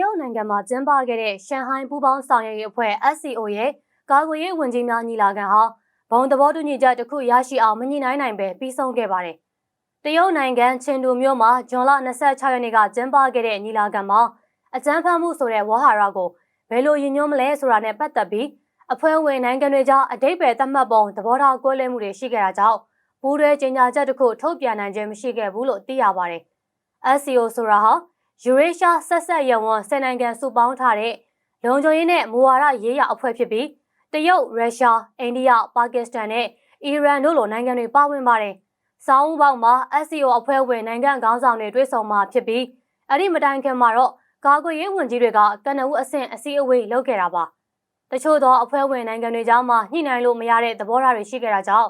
ရုတ်နိုင်ငံမှာကျင်းပခဲ့တဲ့ရှန်ဟိုင်းပူးပေါင်းဆောင်ရွက်ရေးအဖွဲ့ SCO ရဲ့ကာကွယ်ရေးဝန်ကြီးများညီလာခံဟာဘုံသဘောတူညီချက်တစ်ခုရရှိအောင်မညှိနှိုင်းနိုင်ပဲပြီးဆုံးခဲ့ပါတယ်။တရုတ်နိုင်ငံချင်တူမြို့မှာဇွန်လ26ရက်နေ့ကကျင်းပခဲ့တဲ့ညီလာခံမှာအကြမ်းဖက်မှုဆိုတဲ့ဝါဟာရကိုဘယ်လိုရည်ညွှန်းမလဲဆိုတာနဲ့ပတ်သက်ပြီးအဖွဲ့ဝင်နိုင်ငံတွေကြားအတိတ်ပဲသတ်မှတ်ပုံသဘောထားကွဲလွဲမှုတွေရှိခဲ့တာကြောင့်ဘူးရဲကြေညာချက်တစ်ခုထုတ်ပြန်နိုင်ခြင်းမရှိခဲ့ဘူးလို့သိရပါတယ်။ SCO ဆိုတာဟာ ယူရေးရှားဆက်ဆက်ရဝန်ဆယ်နိုင်ငံစုပေါင်းထားတဲ့လုံခြုံရေးနဲ့မူဝါဒရေးရာအဖွဲ့ဖြစ်ပြီးတရုတ်၊ရုရှား၊အိန္ဒိယ၊ပါကစ္စတန်နဲ့အီရန်တို့လိုနိုင်ငံတွေပါဝင်ပါတယ်။စောင်းပေါက်မှာ SCO အဖွဲ့ဝင်နိုင်ငံခေါင်းဆောင်တွေတွေ့ဆုံမှာဖြစ်ပြီးအဲ့ဒီမတိုင်ခင်မှာတော့ကာကွယ်ရေးဝန်ကြီးတွေကကနအူးအဆင့်အစည်းအဝေးလုပ်ခဲ့တာပါ။တချို့သောအဖွဲ့ဝင်နိုင်ငံတွေကြားမှာညှိနှိုင်းလို့မရတဲ့သဘောထားတွေရှိခဲ့တာကြောင့်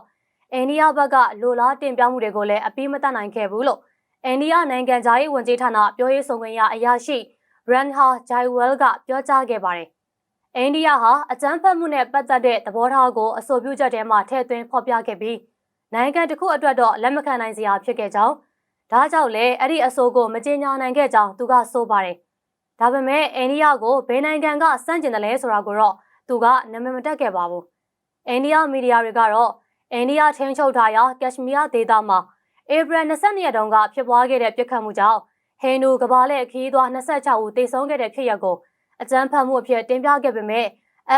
အိန္ဒိယဘက်ကလိုလားတင်ပြမှုတွေကိုလည်းအပြီးမတတ်နိုင်ခဲ့ဘူးလို့ အိန္ဒိယနိုင်ငံသားရေးဝန်ကြီးဌာနပြောရေးဆိုခွင့်ရအရာရှိရန်ဟာဂျိုင်ဝဲလ်ကပြောကြားခဲ့ပါတယ်။အိန္ဒိယဟာအကြမ်းဖက်မှုနဲ့ပတ်သက်တဲ့သဘောထားကိုအဆိုပြုချက်ထဲမှာထည့်သွင်းဖော်ပြခဲ့ပြီးနိုင်ငံတစ်ခုအတွက်တော့လက်မခံနိုင်စရာဖြစ်ခဲ့ကြောင်းဒါကြောင့်လည်းအဲ့ဒီအဆိုကိုမကြေညာနိုင်ခဲ့ကြောင်းသူကဆိုပါတယ်။ဒါပေမဲ့အိန္ဒိယကိုဘယ်နိုင်ငံကစန့်ကျင်တယ်လဲဆိုတာကိုတော့သူကနာမည်မတက်ခဲ့ပါဘူး။အိန္ဒိယမီဒီယာတွေကတော့အိန္ဒိယထင်းချုပ်ထားရာကက်ရှမီးယားဒေသမှာ ဧပြီ22ရက်တုန်းကဖြစ်ပွားခဲ့တဲ့ပြစ်ခတ်မှုကြောင့်ဟိန္ဒူကဘာလက်ခီးသွား26ဦးသေဆုံးခဲ့တဲ့ဖြစ်ရပ်ကိုအကြမ်းဖက်မှုအဖြစ်တင်ပြခဲ့ပေမဲ့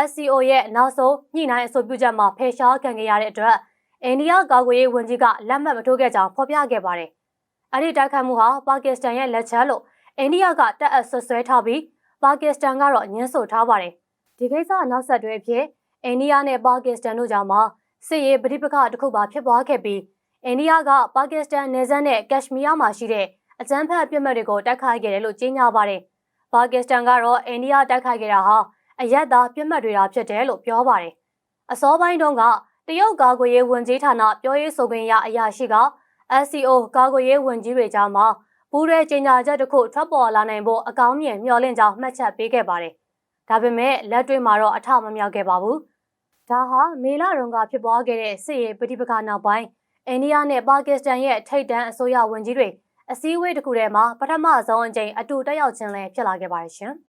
SCO ရဲ့နောက်ဆုံးညှိနှိုင်းအဆိုပြုချက်မှာဖယ်ရှားခံခဲ့ရတဲ့အတွက်အိန္ဒိယကာကွယ်ရေးဝန်ကြီးကလက်မှတ်မထိုးခဲ့ကြောင်းဖော်ပြခဲ့ပါတယ်။အဲ့ဒီတိုက်ခိုက်မှုဟာပါကစ္စတန်ရဲ့လက်ချက်လို့အိန္ဒိယကတပ်အပ်ဆွဆွဲထားပြီးပါကစ္စတန်ကတော့ညှင်းဆိုထားပါတယ်။ဒီကိစ္စနောက်ဆက်တွဲဖြစ်အိန္ဒိယနဲ့ပါကစ္စတန်တို့ကြားမှာစစ်ရေးပဋိပက္ခတစ်ခုပါဖြစ်ပွားခဲ့ပြီး အိန္ဒိယကပါကစ္စတန်နယ်စပ်နဲ့ကက်ရှမီးယားမှာရှိတဲ့အကြမ်းဖက်ပြစ်မှတ်တွေကိုတိုက်ခိုက်ခဲ့တယ်လို့ကြေညာပါတယ်။ပါကစ္စတန်ကတော့အိန္ဒိယတိုက်ခိုက်ခဲ့တာဟာအရက်သားပြစ်မှတ်တွေတာဖြစ်တယ်လို့ပြောပါတယ်။အစောပိုင်းတုန်းကတရုတ်ကာကွယ်ရေးဝန်ကြီးဌာနပြောရေးဆိုခွင့်ရအရာရှိက SCO ကာကွယ်ရေးဝန်ကြီးတွေကြားမှာပူးရဲကြေညာချက်တစ်ခုထွက်ပေါ်လာနိုင်ဖို့အကောင်းမြင်မျှော်လင့်ကြောင်းမှတ်ချက်ပေးခဲ့ပါတယ်။ဒါပေမဲ့လက်တွေ့မှာတော့အထမမြောက်ခဲ့ပါဘူး။ဒါဟာမေလတုန်းကဖြစ်ပွားခဲ့တဲ့စစ်ရေးပဋိပက္ခနောက်ပိုင်း အိန္ဒိယနဲ့ပါကစ္စတန်ရဲ့ထိပ်တန်းအစိုးရဝန်ကြီးတွေအစည်းအဝေးတစ်ခုထဲမှာပထမဆုံးအကြိမ်အတူတက်ရောက်ခြင်းလည်းဖြစ်လာခဲ့ပါတယ်ရှင်။